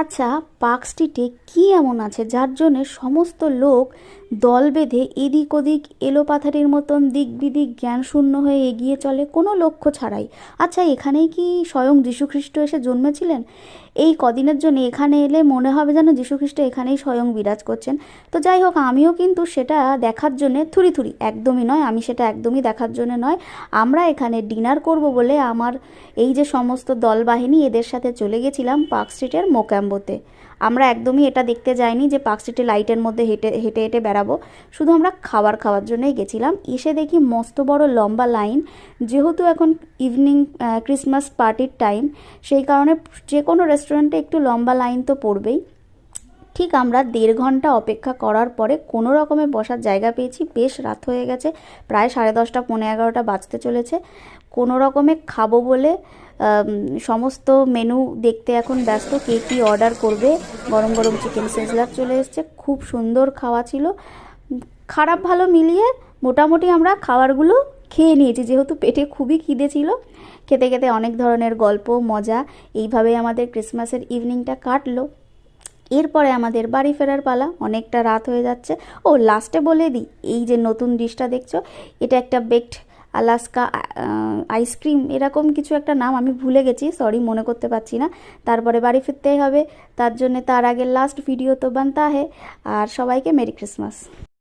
আচ্ছা পার্ক স্ট্রিটে কী এমন আছে যার জন্যে সমস্ত লোক দল বেঁধে এদিক ওদিক এলোপাথারির মতন দিক বিদিক জ্ঞান শূন্য হয়ে এগিয়ে চলে? কোনো লক্ষ্য ছাড়াই। আচ্ছা এখানেই কি স্বয়ং যীশুখ্রিস্ট এসে জন্মেছিলেন? এই কদিনের জন্য এখানে এলে মনে হবে যেন যীশুখ্রিস্ট এখানেই স্বয়ং বিরাজ করছেন। তো যাই হোক, আমিও কিন্তু সেটা দেখার জন্যে থুরি থুরি। একদমই নয়, আমি সেটা একদমই দেখার জন্য নয়। আমরা এখানে ডিনার করব বলে আমার এই যে সমস্ত দলবাহিনী এদের সাথে চলে গেছিলাম পার্ক স্ট্রিটের মোক্যাম্বোতে আমরা একদমই এটা দেখতে যাইনি যে পার্ক স্ট্রিটে লাইটের মধ্যে হেঁটে হেঁটে হেঁটে বেড়াবো। শুধু আমরা খাবার খাওয়ার জন্যই গেছিলাম। এসে দেখি মস্ত বড় লম্বা লাইন। যেহেতু এখন ইভিনিং ক্রিসমাস পার্টির টাইম সেই কারণে যে কোনো রেস্টুরেন্টে একটু লম্বা লাইন তো পড়বেই। ঠিক আমরা দেড় ঘণ্টা অপেক্ষা করার পরে কোনো রকমে বসার জায়গা পেয়েছি। বেশ রাত হয়ে গেছে, প্রায় সাড়ে দশটা পনেরো এগারোটা বাজতে চলেছে। কোনো রকমে খাব বলে সমস্ত মেনু দেখতে এখন ব্যস্ত, কে কী অর্ডার করবে। গরম গরম চিকেন সিজলার চলে এসছে, খুব সুন্দর খাওয়া ছিল। খারাপ ভালো মিলিয়ে মোটামুটি আমরা খাবারগুলো খেয়ে নিয়েছি, যেহেতু পেটে খুবই খিদে ছিল। খেতে খেতে অনেক ধরনের গল্প, মজা এইভাবে আমাদের ক্রিসমাসের ইভিনিংটা কাটলো। এরপরে আমাদের বাড়ি ফেরার পালা, অনেকটা রাত হয়ে যাচ্ছে। ও লাস্টে বলে দিই, এই যে নতুন ডিশটা দেখছ, এটা একটা বেকড আলাস্কা আইসক্রিম এরকম কিছু একটা নাম আমি ভুলে গেছি সরি মনে করতে পারছি না। তারপরে বাড়ি ফিরতেই হবে, তার জন্যে তার আগে লাস্ট ভিডিও তো বানতা হে। আর সবাইকে মেরি ক্রিসমাস